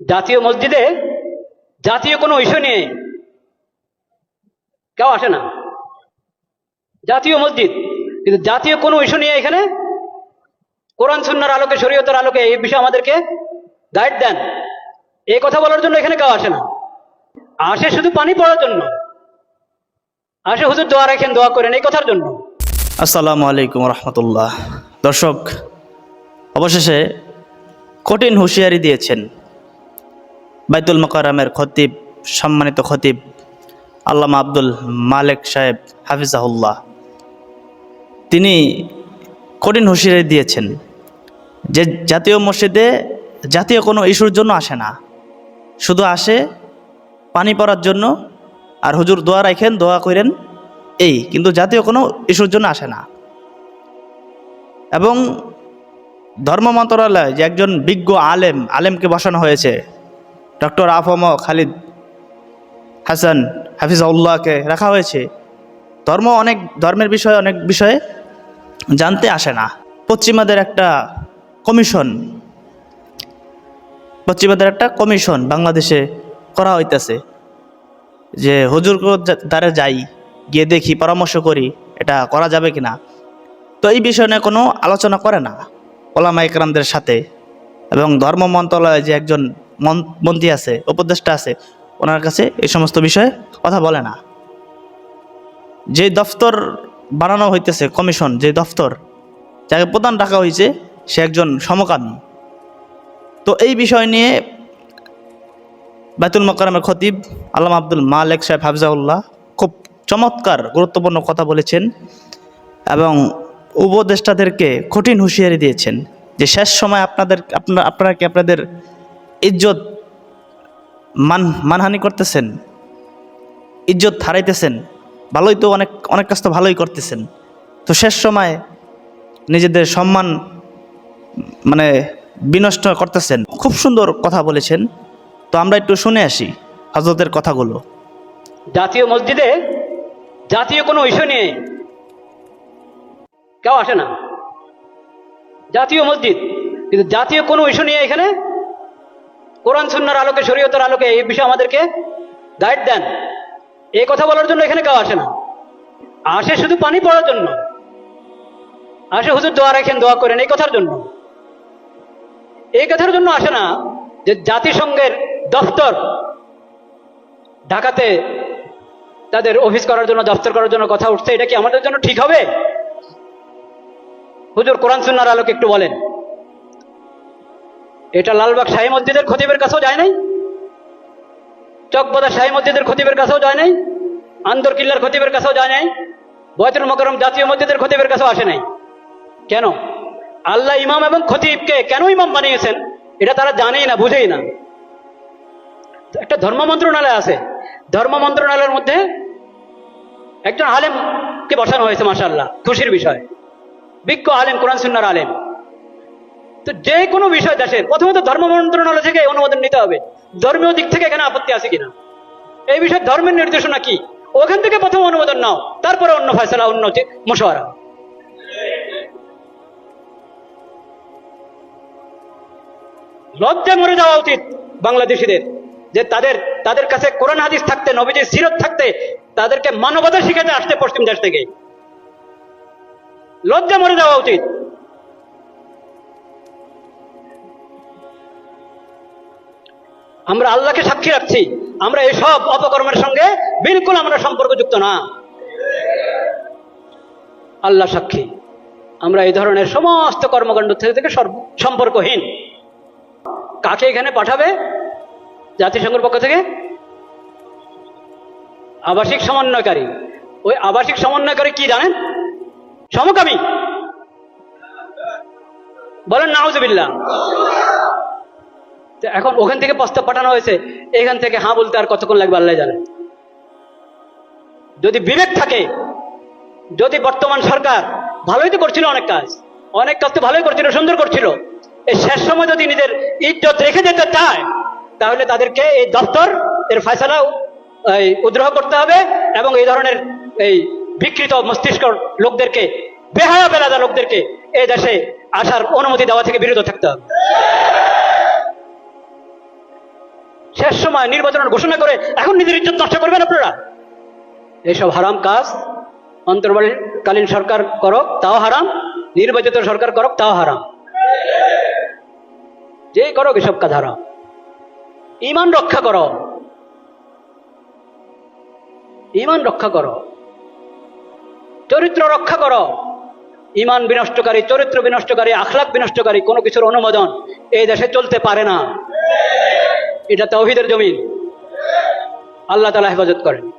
জাতীয় মসজিদে জাতীয় কোনো ইস্যু নিয়ে কেউ আসে না। জাতীয় মসজিদ। কিন্তু জাতীয় কোনো ইস্যু নিয়ে এখানে কোরআন, সুন্নার আলোকে, শরীয়তের আলোকে এই বিষয়ে আমাদেরকে গাইড দেন। এই কথা বলার জন্য এখানে কেউ আসে না। আসে শুধু পানি পড়ার জন্য। আসে হুজুর দোয়া রাখেন, দোয়া করেন এই কথার জন্য। আসসালামু আলাইকুম রহমতুল্লাহ। দর্শক, অবশেষে কঠিন হুঁশিয়ারি দিয়েছেন। বাইতুল মকারামের খতিব, সম্মানিত খতিব, আল্লামা আব্দুল মালেক সাহেব, হাফিজাহুল্লাহ। তিনি কঠিন হুঁশিয়ারি দিয়েছেন যে জাতীয় মসজিদে জাতীয় কোনো ইস্যুর জন্য আসে না। শুধু আসে পানি পড়ার জন্য আর হুজুর দোয়া রাখেন, দোয়া করেন, এই, কিন্তু জাতীয় কোনো ইস্যুর জন্য আসে না। এবং ধর্ম মন্ত্রণালয় যে একজন বিজ্ঞ আলেম, আলেমকে বসানো হয়েছে ডক্টর আফম খালিদ হাসান হাফিজাউল্লাহকে রাখা হয়েছে। ধর্ম অনেক, ধর্মের বিষয়ে অনেক বিষয়ে জানতে আসে না। পশ্চিমাদের একটা কমিশন, পশ্চিমাদের একটা কমিশন বাংলাদেশে করা হইতেছে। যে হুজুর দ্বারে যাই, গিয়ে দেখি, পরামর্শ করি, এটা করা যাবে কি না তো এই বিষয় নিয়ে কোনো আলোচনা করে না ওলামা ইকরামদের সাথে। এবং ধর্ম মন্ত্রণালয়ে যে একজন মন্ত্রী আছে, উপদেষ্টা আছে, ওনার কাছে এই সমস্ত বিষয়ে কথা বলে না। যে দফতর বানানো হইতেছে, কমিশন, যে দফতর, যাকে প্রধান রাখা হয়েছে সে একজন সমকামী। তো এই বিষয় নিয়ে বাইতুল মকরামের খতিব আল্লাম আব্দুল মালেক সাহেব হাফজাউল্লাহ খুব চমৎকার, গুরুত্বপূর্ণ কথা বলেছেন এবং উপদেষ্টাদেরকে কঠিন হুঁশিয়ারি দিয়েছেন যে শেষ সময় আপনাদের, আপনারা আপনারা কি আপনাদের ইজ্জত মান, মানহানি করতেছেন, ইজ্জত হারাইতেছেন, ভালোই তো অনেক অনেক কাজ তো ভালোই করতেছেন। তো শেষ সময় নিজেদের সম্মান মানে বিনষ্ট করতেছেন। খুব সুন্দর কথা বলেছেন। তো আমরা একটু শুনে আসি হজরতের কথাগুলো। জাতীয় মসজিদে জাতীয় কোনো ইস্যু নিয়ে কেউ আসে না। জাতীয় মসজিদ, কিন্তু জাতীয় কোনো ইস্যু নিয়ে এখানে কোরআন সুন্নার আলোকে, শরীয়তের আলোকে এই বিষয়ে আমাদেরকে গাইড দেন। এই কথা বলার জন্য এখানে কেউ আসে না। আসে শুধু পানি পড়ার জন্য। আসে হুজুর দোয়া রাখেন, দোয়া করেন, এই কথার জন্য। এই কথার জন্য আসে না যে জাতিসংঘের দফতর ঢাকাতে তাদের অফিস করার জন্য, দফতর করার জন্য কথা উঠছে, এটা কি আমাদের জন্য ঠিক হবে? হুজুর কোরআন সুন্নার আলোকে একটু বলেন। এটা লালবাগ শাহী মসজিদের খতিবের কাছেও যায় নাই? চকবাজার শাহী মসজিদের খতিবের কাছেও যায় নাই? আন্দর কিল্লার খতিবের কাছেও যায় নাই? বয়তুল মকরম জাতীয় মসজিদের খতিবের কাছেও আসে নাই? কেন? আল্লাহ ইমাম এবং খতিবকে কেন ইমাম বানিয়েছেন? এটা তারা জানেই না, বুঝেই না। একটা ধর্ম মন্ত্রণালয় আছে। ধর্ম মন্ত্রণালয়ের মধ্যে একজন আলেমকে বসানো হয়েছে মাসাল্লাহ খুশির বিষয়। বিজ্ঞ আলেম, কোরআন সুন্নার আলেম। তো যে কোনো বিষয় দেশের, প্রথমত ধর্ম মন্ত্রণালয় থেকে অনুমোদন নিতে হবে। ধর্মীয় দিক থেকে এখানে আপত্তি আছে কিনা? এই বিষয়ে ধর্মের নির্দেশনা কি? ওখান থেকে প্রথম অনুমোদন নাও, তারপরে অন্য ফয়সলা, অন্য মশওয়ারা। লজ্জা মরে যাওয়া উচিত বাংলাদেশিদের, যে তাদের তাদের কাছে কোরআন হাদিস থাকতে, নবীজির সিরত থাকতে, তাদেরকে মানবতা শিখাতে আসতে পশ্চিম দেশ থেকে। লজ্জা মরে যাওয়া উচিত। আমরা আল্লাহকে সাক্ষী রাখছি। আমরা এসব অপকর্মের সঙ্গে বিলকুল আমরা সম্পর্কযুক্ত না। আল্লাহ সাক্ষী। আমরা এই ধরনের সমস্ত কর্মকাণ্ড থেকে থেকে সম্পর্কহীন। কাকে এখানে পাঠাবে? জাতিসংঘের পক্ষ থেকে? আবাসিক সমন্বয়কারী। ওই আবাসিক সমন্বয়কারী কি জানেন? সমকামী। বলেন, নাউজুবিল্লাহ। এখন ওখান থেকে প্রস্তাব পাঠানো হয়েছে, এখান থেকে হ্যাঁ বলতে আর কতক্ষণ লাগবে আল্লাহ জানে। যদি বিবেক থাকে, যদি বর্তমান সরকার ভালোই তো করছিল অনেক কাজ অনেক কাজ তো ভালোই করছিল, সুন্দর করছিল এই শেষ সময় যদি নিজের ইজ্জত রেখে যেতে চায়, তাহলে তাদেরকে এই দপ্তর এর ফয়সালা, এই উদ্রহ করতে হবে এবং এই ধরনের এই বিকৃত মস্তিষ্ক লোকদেরকে, বেহায়া বেলাদা লোকদেরকে এই দেশে আসার অনুমতি দেওয়া থেকে বিরত থাকতে হবে। শেষ সময় নির্বাচনের ঘোষণা করে এখন নিজের ইজ্জত নষ্ট করবেন আপনারা? এইসব হারাম কাজ। অন্তর্বর্তীকালীন সরকার করক, তাও হারাম। নির্বাচিত সরকার করক, তাও হারাম। যে করক, এসব কাজ হারাম। ইমান রক্ষা করো। ইমান রক্ষা করো। চরিত্র রক্ষা করো। ইমান বিনষ্টকারী, চরিত্র বিনষ্টকারী আখলাক বিনষ্টকারী কোনো কিছুর অনুমোদন এই দেশে চলতে পারে না। এটা তৌহিদের জমিন। আল্লাহ তালা হেফাজত করেন।